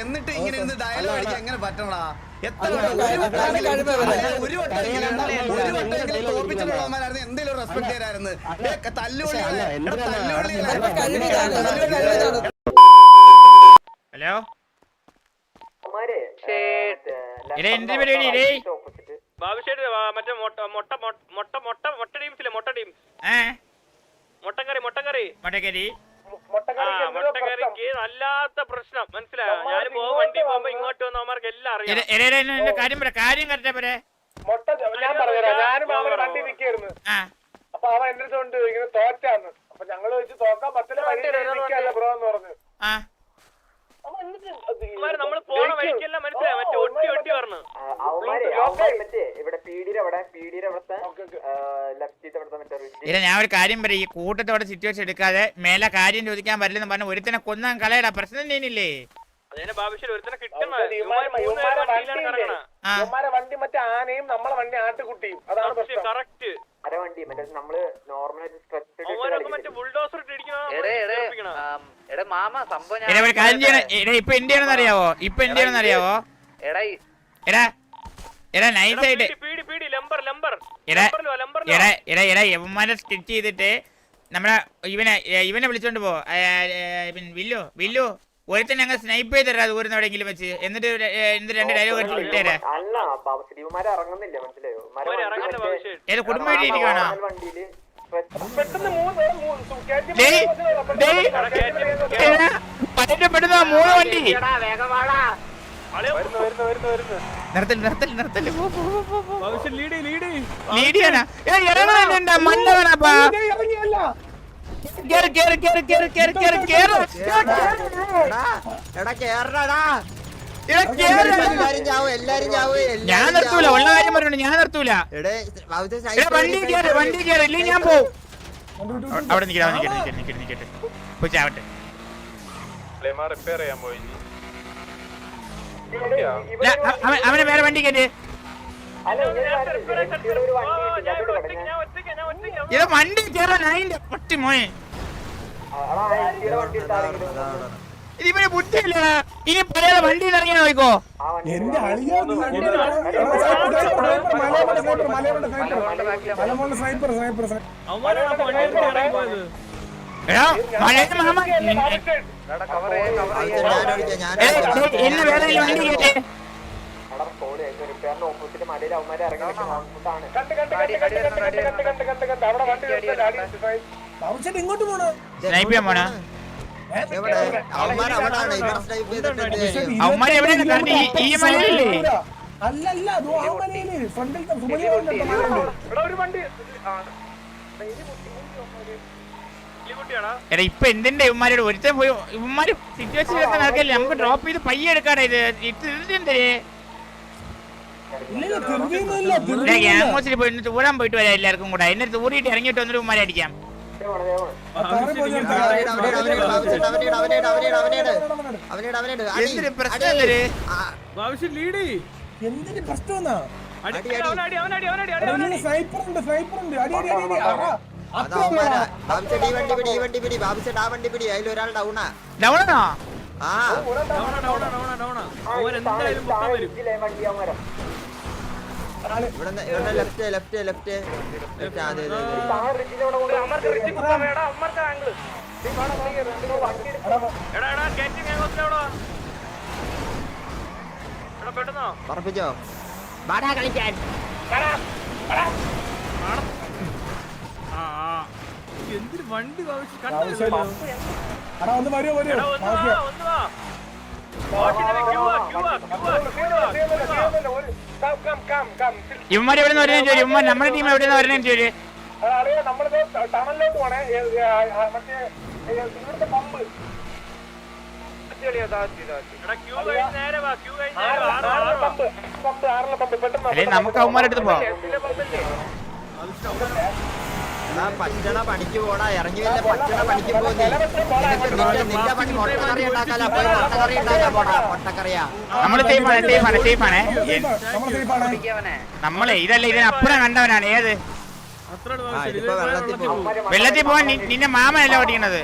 എന്നിട്ട് ഇങ്ങനെ ഡയലോഗ് അടിക്കാൻ എങ്ങനെ പറ്റണടാ? എത്ര ഒരു വട്ടം ഒരു വട്ടം എങ്ങനെ തോപ്പിച്ചിട്ടുള്ളവന്മാരായിരുന്നു എന്തെങ്കിലും റെസ്പെക്ട് ചെയ്തായിരുന്നു തല്ലുപൊളി ഹലോ? എന്റെ പരിപാടി ബാബുശേട്ട് മറ്റേ മൊട്ട മൊട്ട മൊട്ട മൊട്ട മൊട്ട ടീംസിലെ മൊട്ട ടീം മുട്ടക്കറി മുട്ടക്കറി? മുട്ടക്കറി? മൊട്ടക്കറിക്ക് വല്ലാത്ത പ്രശ്നം. മനസ്സിലായോ? ഞാൻ പോകും വണ്ടി പോകുമ്പോ ഇങ്ങോട്ട് വന്നവന്മാർക്ക് എല്ലാം അറിയാം. കാര്യം പറ കാര്യം കറക്റ്റാ പറ. ഞാൻ പറഞ്ഞുതരാം. ഞാനും അവൻ വണ്ടി നിൽക്കായിരുന്നു അപ്പൊ അവൻ എന്റെ അടുത്ത് കൊണ്ട് ഇങ്ങനെ തോറ്റാന്ന്. അപ്പൊ ഞങ്ങൾ വെച്ച് തോക്കാൻ പറ്റില്ല വണ്ടി നിൽക്കാല്ല ബ്രോ എന്ന് പറഞ്ഞു. നമ്മൾ പോണ വഴിക്കെല്ലാം മനസ്സിലായോ? മറ്റേ ഇല്ല ഞാൻ ഒരു കാര്യം പറയും. ഈ കൂട്ടത്തോടെ സിറ്റുവേഷൻ എടുക്കാതെ മേലെ കാര്യം ചോദിക്കാൻ പറ്റില്ലെന്ന് പറഞ്ഞ ഒരുത്തനെ കൊന്നാൻ കളയട. പ്രശ്നം ചെയ്യുന്നില്ലേ വണ്ടി മറ്റേ ആനയും നമ്മളെ വണ്ടി ആട്ടുകുട്ടിയും. അതാണ് പ്രശ്നം. കറക്റ്റ് അര വണ്ടി മറ്റേ നമ്മൾ നോർമലായിട്ട് മാമ സംഭവം ഇപ്പൊ എന്റെ ചെയ്യണമെന്ന് അറിയാവോ? ഇപ്പൊ എന്റെ ചെയ്യണമെന്ന് അറിയാവോ? എടാ എടാ എടാ നൈസ് ആയിട്ട് എടാ എടാ എടാ യവന്മാരെ സ്റ്റിച്ച് ചെയ്തിട്ട് നമ്മളെ ഇവനെ ഇവനെ വിളിച്ചോണ്ട് പോ വില്ലു വില്ലു ഒരുത്തൻ ഞങ്ങൾ സ്നൈപ്പ് ചെയ്തിട്ടാ അത് ഒരു എവിടെയെങ്കിലും വെച്ച് എന്നിട്ട് എന്നിട്ട് രണ്ട് ഡയലോഗ് അടിച്ച് വിട്ടേരാ ഏത് കുടുംബ വീട്ടിൽ ഇരിക്കുവാണോ പെട്ടെന്ന് പെട്ടെന്ന് മൂന്ന് വണ്ടി ലീഡ് കേറ് കേറ് കേറ് കേറ് കേറ് കേറ് കേറ്. എടാ ഞാൻ നിർത്തൂല ഉള്ള കാര്യം പറയണു ഞാൻ നിർത്തൂല. വണ്ടി കേറ് വണ്ടി കേറി ഇല്ലേ ഞാൻ പോവും. അവിടെ നിൽക്കണം നിൽക്കട്ടെ നിൽക്കട്ടെ പോയി ചാവട്ടെ. റിപ്പയർ ചെയ്യാൻ പോയി. അവനെ വേറെ വണ്ടി കയറ്റി. ഇത് വണ്ടി കയറാൻ അതിന്റെ മോയെ ഇതിവന് ബുദ്ധിയില്ല. ഇനി പഴയ വണ്ടിയിൽ ഇറങ്ങി നോക്കോ എന്റെ സ്നൈപ്പർ ഇങ്ങോട്ട് പോണോ? സ്നൈപ്പ് ചെയ്യാൻ പോണാ. എവിടെ? അവന്മാർ എടാ ഇപ്പൊ എന്തിന്റെ ഇവന്മാരോട് ഒരുത്തെ പോയി ഇവന്മാര് സിറ്റുവേഷൻ നടക്കില്ല നമുക്ക് ഡ്രോപ്പ് ചെയ്ത് പയ്യെ എടുക്കാടാ ഇത് ഇട്ടിട്ടെന്തേ ഗ്യാങ് ഹൗസിൽ പോയി ഇന്ന് തൂരാൻ പോയിട്ട് വരാം എല്ലാവർക്കും കൂടെ എന്നെ തൂറിയിട്ട് ഇറങ്ങിയിട്ട് വന്നിട്ട് ഇവന്മാരെ അടിക്കാം എന്തിന് പ്രശ്നം എന്തര്? എന്തിന് പ്രശ്നം എന്നാ? അവനടി, അവനടി, അവനടി, അവനടി, അവനടി. സ്നൈപ്പർ ഉണ്ട് സ്നൈപ്പർ ഉണ്ട് അടി അടി അടി അടി അവൻ അടി അടി സൈപ്പറുണ്ട് സൈപ്പറുണ്ട് അടി അടി അടി പറഞ്ഞോ ബാടാ പിടി പിടി ആ ഒരാൾ ആ. വാടാ കളിക്കാൻ. എന്തൊരു വണ്ടി എടാ എവിടെ നിന്ന് വരുന്ന ചോദിച്ചു ഇവന്മാർ നമ്മുടെ ടീം എവിടെ നിന്ന് വരുന്ന ചോദിച്ചു ടണലിലോട്ട് പോണേ. നമുക്ക് അവന്മാരെടുത്ത് പോവാം. പറ്റണ പണിക്ക് പോടാ. ഇറങ്ങി വല്ല പറ്റണ പണിക്ക് പോയി നമ്മളെ ഇതല്ല ഇതിന് അപ്പുറം കണ്ടവനാണ്. ഏത്? വെള്ളത്തിൽ പോവാൻ നിന്റെ മാമനല്ല ഓടിക്കണത്?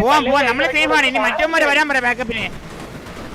പോവാൻ പോവാൻ നമ്മൾ സേഫാണ്. ഇനി മറ്റന്മാര് വരാൻ പറ ബാക്കപ്പിന്.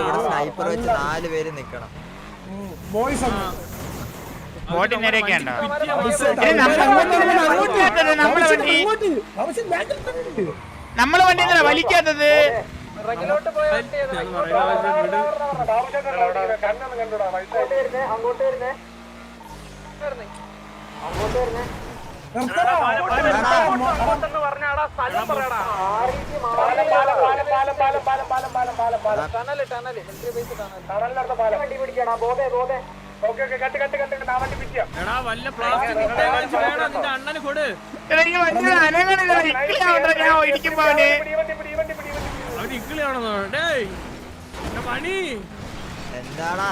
ഇവിടെ സ്നൈപ്പർ വെച്ച് നാല് പേര് നിക്കണം. ബോയ്സ് ബോട്ടിനരൊക്കെയുണ്ടോ നമ്മളെ വണ്ടി നമ്മളെ വണ്ടി. എന്താ വലിക്കാത്തത്. അങ്ങോട്ട് വരുന്നേ. അങ്ങോട്ട് വരുന്നേ. എന്താടാ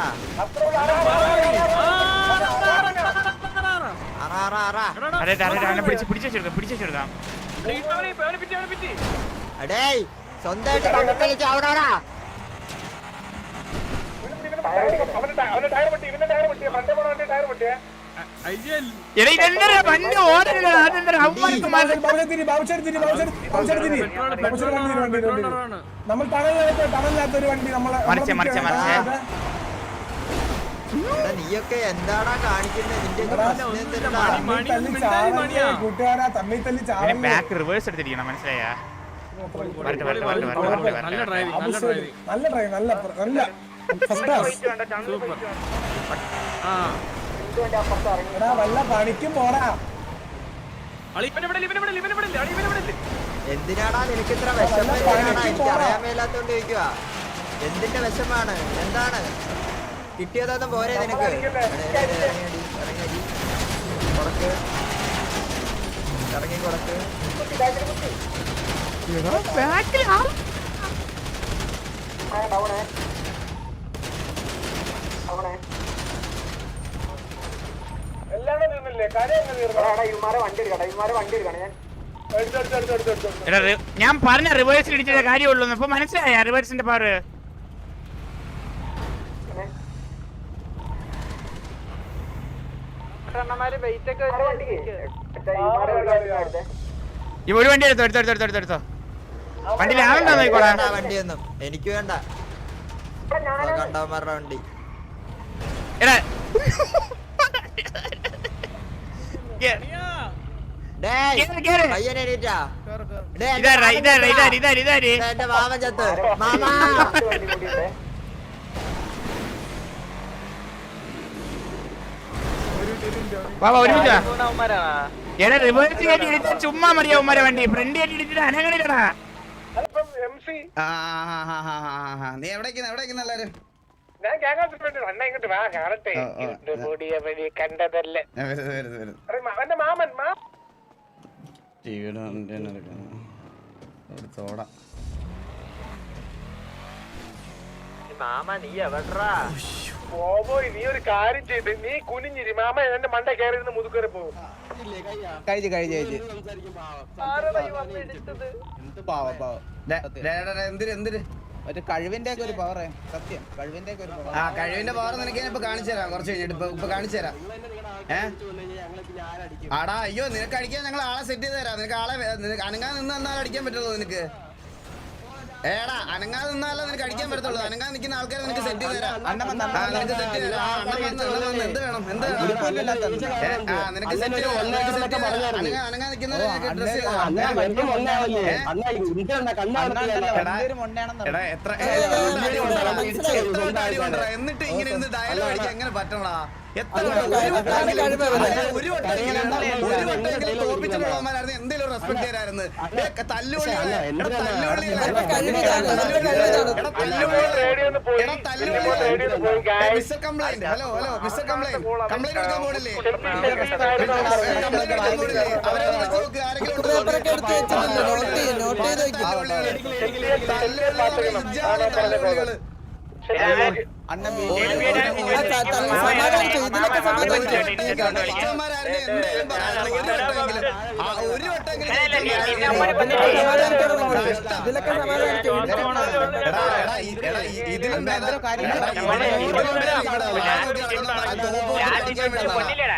അതെ അതെ പിടിച്ച് പിടിച്ചു വെച്ചെടുക്കാം പിടിച്ചു വെച്ചെടുക്കാം. അടേയ് സ്വന്തമായിട്ട് പങ്കം കളിച്ച് അവിടാടാ നമ്മൾ തണലിനകത്ത് തണലിനകത്ത് ഒരു വണ്ടി നമ്മളെ എന്താടാ കാണിക്കുന്നത് ബാക്ക് റിവേഴ്സ് നല്ല നല്ല നല്ല നല്ല നല്ല ഫസ്റ്റ് സൂപ്പർ ആ. വല്ല പണിക്കും എന്തിനാടാ നിനക്ക് ഇത്ര വിഷമം അറിയാൻ മേലാത്തോണ്ട് ചോദിക്കുക എന്തിന്റെ വിഷമാണ്? എന്താണ്? കിട്ടിയതാ പോരെ നിനക്ക്. ഇറങ്ങി കുറക്ക് ഞാൻ പറഞ്ഞ റിവേഴ്സിൽ ഇടിച്ചേ കാര്യമുള്ളൂ ഇപ്പൊ മനസ്സിലായ റിവേഴ്സിന്റെ പവർ ഇവ ഒരു വണ്ടി എടുത്തോ എടുത്തോ എടുത്തോ എടുത്തോ എടുത്തോ വണ്ടി ലാവണ്ട വണ്ടി ഒന്നും. എനിക്ക് വേണ്ട. കണ്ടവന്മാരുടെ വണ്ടി. എടാ. ഇതാ ഇതാ ഇതാ ഇതാ ഇതാ ഇതാ മാമ ചത്ത് മാമാ. വാ ഒരുമിച്ച് എടാ റിവേഴ്സ് കയറ്റി ഇടിച്ച ചുമ്മാ മറിയാ ഉമ്മാരെ വണ്ടി. ഫ്രണ്ട് കയറ്റി ഇടിച്ചിട്ട് അനങ്ങളില്ലടാ നീ എവിടേക്ക് എവിടേക്ക് എല്ലാരും? ഞാൻ ഗ്യാങ് വേണ്ടി അണ്ണ ഇങ്ങോട്ട് വാ കാണട്ടെ ഓ, ഓ, ഇത് കൂടിയ വഴി കണ്ടതല്ലേ ഞാൻ വരുന്നു, വരുന്നു, വരുന്നു. അरे അവന്റെ മാമൻ മാ ടിവിയുടെ വണ്ടി തന്നെ എടുക്കണം. എടുത്തോടാം മാമ നീ എവിടാ? പോയി നീ ഒരു കാര്യം ചെയ്ത് നീ കുനിഞ്ഞിരി. മാമ എന്റെ മണ്ട കയറി ഇരുന്ന് മുതുക്കറി പോകും. പാവം പാവം. കഴിവിന്റെ ഒക്കെ ഒരു പവറേ സത്യം കഴിവിന്റെ ഒക്കെ ഒരു പവർ ആ കഴിവിന്റെ പവർ നിനക്ക് ഞാൻ ഇപ്പൊ കാണിച്ചു തരാം. കുറച്ച് കഴിഞ്ഞിട്ട് ഇപ്പൊ ഇപ്പൊ കാണിച്ചു തരാം. ഏഹ് ആടാ അയ്യോ നിനക്ക് അടിക്കാൻ ഞങ്ങൾ ആളെ സെറ്റ് ചെയ്ത് തരാം. നിനക്ക് ആളെ അനങ്ങാൻ നിന്ന് എന്നാൽ അടിക്കാൻ പറ്റുള്ളൂ നിനക്ക്. ഏടാ അനങ്ങാതെ നിന്നാലേ നിനക്ക് അടിക്കാൻ പറ്റത്തുള്ളൂ. അനങ്ങാതെ നിൽക്കുന്ന ആൾക്കാരെ നിനക്ക് സെറ്റ് സെറ്റ് എന്ത് വേണം? ആ നിനക്ക് സെറ്റ് എടാ എത്ര എന്നിട്ട് ഇങ്ങനെ എന്ത് ഡയലോഗ് അടിക്കാൻ എങ്ങനെ പറ്റണടാ? എത്ര ഒരു വട്ടം ഒരു വട്ടമെങ്കിലും തോൽപ്പിച്ചിട്ടുള്ളവന്മാരായിരുന്നു എന്തെങ്കിലും respect തല്ലുകൊള്ളികളെ mister complaint hello hello mister complaint complaint എടുക്കാൻ പോണില്ലേ കംപ്ലൈന്റ് എടുക്കാൻ പോണില്ലേ അവരെ ഒന്ന് നോക്ക് ആരെങ്കിലും ഉണ്ടോ അണ്ണൻ സമാധാനം പറയാറുണ്ട് ഒരു ഇതിലൊക്കെ ഇതിലും ഇതിലും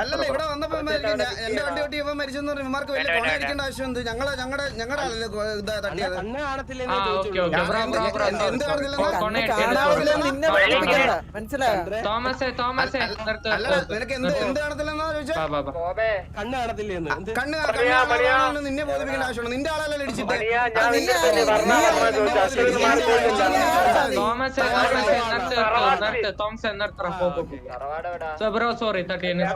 അല്ലല്ല ഇവിടെ വന്നപ്പോ എന്റെ വണ്ടി മരിച്ചെന്ന് പറഞ്ഞു. വലിയ കൊണ അടിക്കേണ്ട ആവശ്യം എന്ത് ഞങ്ങളെ ഞങ്ങളുടെ ഞങ്ങളുടെ ഇതാ തട്ടിയത്? എന്ത് നിന്നെ പഠിപ്പിക്കണ്ട. മനസ്സിലായോ? തോമസേ തോമസേ. നിർത്ത് അല്ല നിനക്ക് എന്ത് എന്ത് കാണത്തില്ലെന്നാ ചോദിച്ചാ? ബാ ബാ ബാ. കണ്ണ് കാണത്തില്ലെന്ന് കണ്ണ് കണ്ണ് നിന്നെ ബോധിപ്പിക്കേണ്ട ആവശ്യമാണ് നിന്റെ ആളല്ല ഇടിച്ചിട്ട് ഞാൻ തോമസ് തോമസ്? തോമസേ so bro sorry തട്ടിയെന്നെ.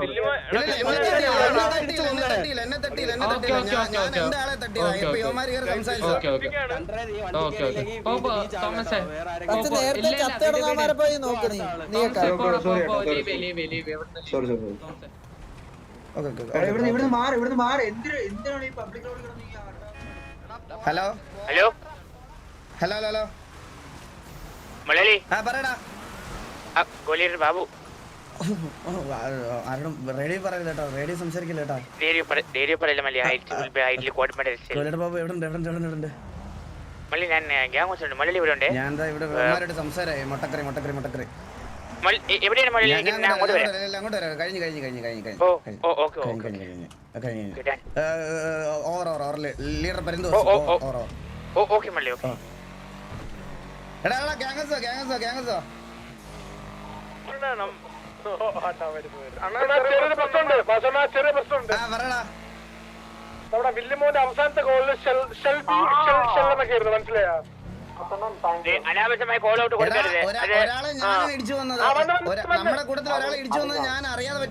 Hello hello hello hello hello Malayali? ആ പറയടാ. ഗോലിയർ ബാബു. ആരോടും റേഡിയോ പറയില്ല കേട്ടോ റേഡിയോ സംസാരിക്കില്ല പറയില്ല മല്ലി. ഹൈറ്റിൽ കോട്ടമേട് ബാബു എവിടെ ഉണ്ട് എവിടെ ഉണ്ട് എവിടെ ഉണ്ട് മല്ലി ഞാൻ ഗ്യാങ് ഉണ്ട്. മല്ലി ഇവിടെ ഉണ്ട്. ഞാൻ ഇവിടെ വേറെ സംസാരമായി മുട്ടക്കറി മുട്ടക്കറി മുട്ടക്കറി. എവിടെയാണ് മല്ലി? അങ്ങോട്ട് വരാം. അങ്ങോട്ട് വരാം. കഴിഞ്ഞു കഴിഞ്ഞു കഴിഞ്ഞു കഴിഞ്ഞു കഴിഞ്ഞു. ഓക്കെ കഴിഞ്ഞു കഴിഞ്ഞു ഓവർ ഓവർ ഓവർ ലീഡർ പരിന്തോ ഓവർ ഓവർ ഓക്കെ മല്ലി ഓക്കെ. എടാ എടാ ഗ്യാങ്സോ ഗ്യാങ്സോ ഗ്യാങ്സോ നമ്മുടെ വില്ലുമോന്റെ അവസാനത്തെ ഗോളിൽ ഷെൽ ഷെൽ ബി ഷെൽ ഷെൽ എന്നൊക്കെ ആയിരുന്നു മനസ്സിലായോ അനാവശ്യമായി കോൾ ഔട്ട് കൊടുക്കരുത്. നമ്മുടെ കൂട്ടത്തിൽ ഒരാളെ ഇടിച്ചു വന്നത് ഞാൻ അറിയാതെ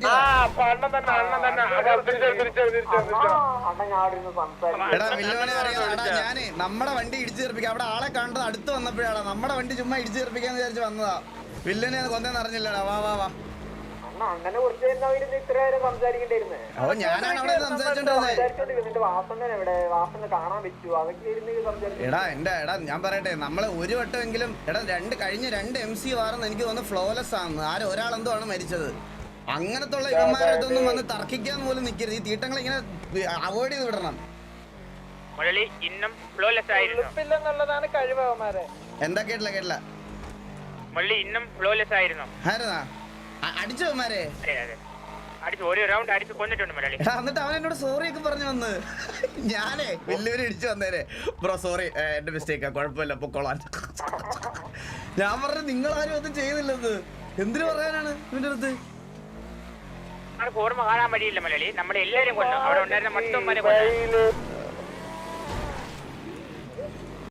നമ്മുടെ വണ്ടി ഇടിച്ചു തീർപ്പിക്കാം. അവിടെ ആളെ കണ്ടത് അടുത്ത് വന്നപ്പോഴാണ്. നമ്മുടെ വണ്ടി ചുമ്മാ ഇടിച്ചു തീർപ്പിക്കാന്ന് വിചാരിച്ച് വന്നതാ. വില്ലനെ കൊന്നേന്ന് അറിഞ്ഞില്ലടാ. വാ വാ വാ. കുറിച്ച് ഇത്ര നേരം സംസാരിച്ചോണ്ടിരുന്നിട്ട് എവിടെ? വാസണ്ണ കാണാൻ പറ്റുമോ അതൊക്കെ ഇരുന്ന് സംസാരിച്ചു. എടാ എന്റെ എടാ ഞാൻ പറയട്ടെ നമ്മൾ ഒരു വട്ടമെങ്കിലും എടാ രണ്ട് കഴിഞ്ഞ രണ്ട് എം സി വാറെന്ന് എനിക്ക് തോന്നുന്നു ഫ്ലോലെസ് ആണ് ആരും ഒരാളെന്തോ ആണ് മരിച്ചത്? അങ്ങനത്തുള്ള ഇവന്മാരടുത്തൊന്നും വന്ന് തർക്കിക്കാൻ പോലും നിൽക്കരുത് ഈ തീട്ടങ്ങൾ ഇങ്ങനെ അവോയ്ഡ് ചെയ്ത് വിടണം. ഇന്നും ഫ്ലോലെസ് ആയിരുന്നു. എന്താ കേട്ടില്ല കേട്ടില്ല. മള്ളി ഇന്നും ഫ്ലോലെസ് ആയിരുന്നു. ആയിരുന്നാ അ- അടിച്ചോ ഒരു റൗണ്ട് അടിച്ച് കൊന്നിട്ടുണ്ട് മലയാളി. എടാ എന്നിട്ട് അവൻ എന്നോട് സോറി ഒക്കെ പറഞ്ഞു വന്ന്. ഞാനേ വലിയൊരു ഇടിച്ചു വന്നേരെ. ബ്രോ സോറി എന്റെ മിസ്റ്റേക്കാ കുഴപ്പമില്ല പൊക്കോളാൻ ഞാൻ പറഞ്ഞു നിങ്ങൾ ആരും ഒന്നും ചെയ്യുന്നില്ലെന്ന് എന്തിനു പറയാനാണ് ഇവന്റെ അടുത്ത്? ഓർമ്മ കാണാൻ വഴിയില്ല മലയാളി. നമ്മളെല്ലാരും കൊണ്ടു അവിടെ ഉണ്ടായിരുന്ന മൊത്തം കൊന്നു.